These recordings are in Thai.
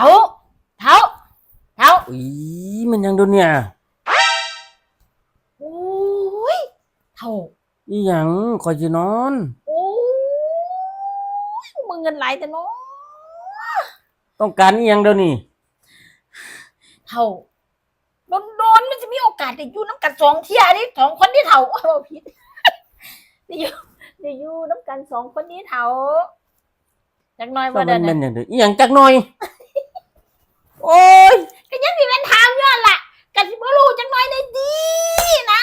เท้าเท้าเท้าอีมันยังโดนเนี่ยโอ้ยเท้าอีหยังคอยจะนอนโอ้ยมึงเงินไหลแต่เนาะต้องการอีหยังเดี๋ยวนี้เท่าโดนโดนๆมันจะมีโอกาสได้อยู่น้ำกันสองเที่ยนี่สองคนที่เท่าเอาผิดได้อยู่ได้อยู่น้ำกันสองคนนี้เท่าจักหน้อยก็ว่ามัเดินนเป็นน่ะอย่างเดียวอีหยังจักหน่อย โอ้ยก็ยังมีเป็นทางย้อนล่ะกันสิบ่รู้จักหน้อยได้ดีนะ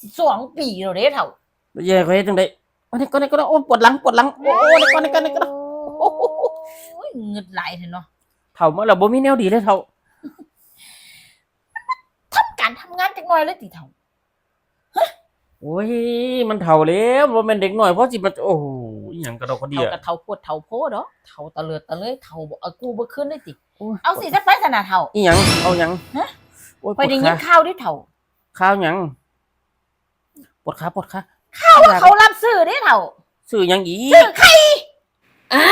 สิสองปีแล้วเด้เท่าแย่คอยเฮ็ดจังได๋อันนี้ก็ได้ก็ได้โอ้ปวดหลังปวดหลังโอ้ยนี่ก็นี่ก็นี่ก็ได้โอ้ยเงินไหลเถอะเนาะเฒ่ามาแล้วบ่มีแนวดีเลยเฒ่าทำการทำงานจักหน้อยเลยติเท่า โอ้ยมันเฒ่าแล้วบ่แม่นเด็กน้อยเพราะสิมันโอ้โหอีหยังกระดอกกระเดีเท่าย กับเท่าโพดเท่าโพดเนาะเท่าตะเลิดตะเลยเท่าบ่เอากูบ่ขึ้นได้ติโอ้ย เอาสิสักไปสนาเท่าอีหยังเอาหยังฮะโอ้ยปไปวดได้ยิขานข้าวด้วยเท่าข้าวหยังปวดขาปวดขาข้าวว่าเขารับซื้อได้เท่าซื้อหยังอีซื้อกไข่อะ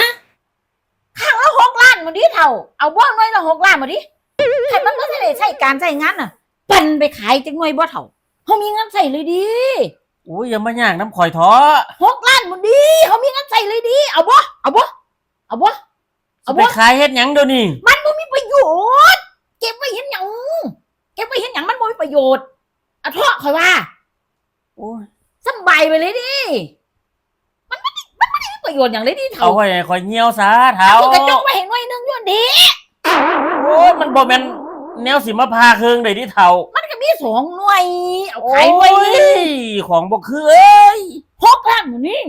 ข้างละหกล้านมาดิเท่า เอาบ้องน้อยละหกล้านมาดิใครมันก็จะได้ใช้การใช้งานน่ะปันไปขายจังหน่อยบ่เท่า เขามีเงินใส่เลยดีโอ้ยอย่ามาย่างน้ำข่อยท้อหกล้านมาดิเขามีเงินใส่เลยดี เอาบ่เอาบ่เอาบ่สิเอาไปบ่ขายเฮ็ดหยังเดี๋ยวนี้มันบ่มีประโยชน์ เก็บไว้เห็นหยังเก็บไว้เห็นหยังมันบ่มีประโยชน์อะเถอะคอยว่าโอ้ยสำบายไปเลยดิมันไม่ได้มันไม่ได้มีประโยชน์อย่างเลยดิเอาเท่าไว้ให้ข่อยเหี่ยวซะเท้าเอากระจกไว้เห็นหน่อยหนึงอยู่ดี โอ้ยมันบ่แม่นแนวสิมาพาเครื่องได้ดิเฒ่า มันก็ มีสองหน่วย เอาขายไว้โอ้ยของบ่คือเอ้ยหกล้านหมู่นี่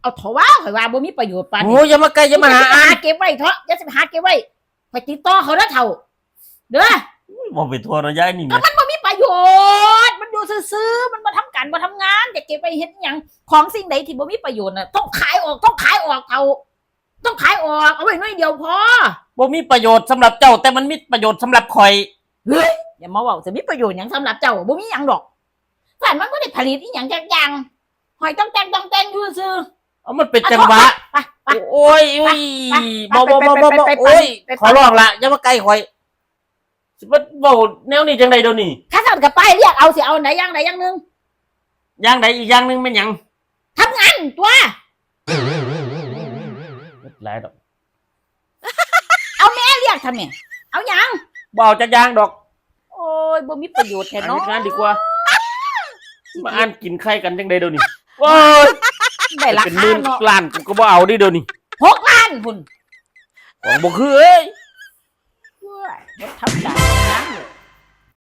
เอาเถอะว่าข่อยว่าบ่มีประโยชน์ปานโอ้ยอย่ามาใกล้อย่ามาหาอ่านเก็บไว้เถอะอย่าสิไปหาเก็บไว้ไปติดต่อเขาเด้อเฒ่า เด้อ บ่ไปทัวร์เนาะยายนี่ก็แม่มันบ่มีประโยชน์ มันอยู่ซื่อๆ มันมาทำการมาทำงานจะเก็บไว้เฮ็ดหยัง ของสิ่งใดที่บ่มีประโยชน์น่ะต้องขายออกต้องขายออกเฒ่าต้องขายออกเอาไว้หน่อยเดียวพอ บ่มีประโยชน์สำหรับเจ้า แต่มันมีประโยชน์สำหรับข่อย เฮ้ย อย่ามาเว่าจะมีประโยชน์หยังสำหรับเจ้าบ่มีหยังดอกแต่มันบ่ได้ผลิตอีหยังจักอย่างหอยต้องแต่งต้องแต่งอยู่ซื่อเอามันเป็นจังหวะไปไป โอ้ยโอ้ยไปบ่บ่บ่บ่บ่ไปไปไปไปโอ้ยไปไปขอร้องละอย่ามาใกล้ข่อยสิมาเว้าแนวนี้จังไดเดี๋ยวนี้ข้าสั่งกับไปเรียกเอาสิเอาไหนอย่างไหนอย่างหนึงอย่างใดอีกอย่างหนึงแม่นหยังทำงานตัวหลายดอกให้เรียกทำไมเอาหยังบ่เอาจักอย่างดอกโอ้ ยบ่มีประโยชน์แท้หาเนาะเฮ็ดงานดีกว่า มาอ่านกินไข่กันจังไดเดี๋ยวนี้โอ้ยได้ราเป็นหคามื่นเนาะล้านกูก็บ่เอาดิเดี๋ยวนี้หกล้านพุ่นของบ่คือเอ้ยเว้ยบ่ทำการ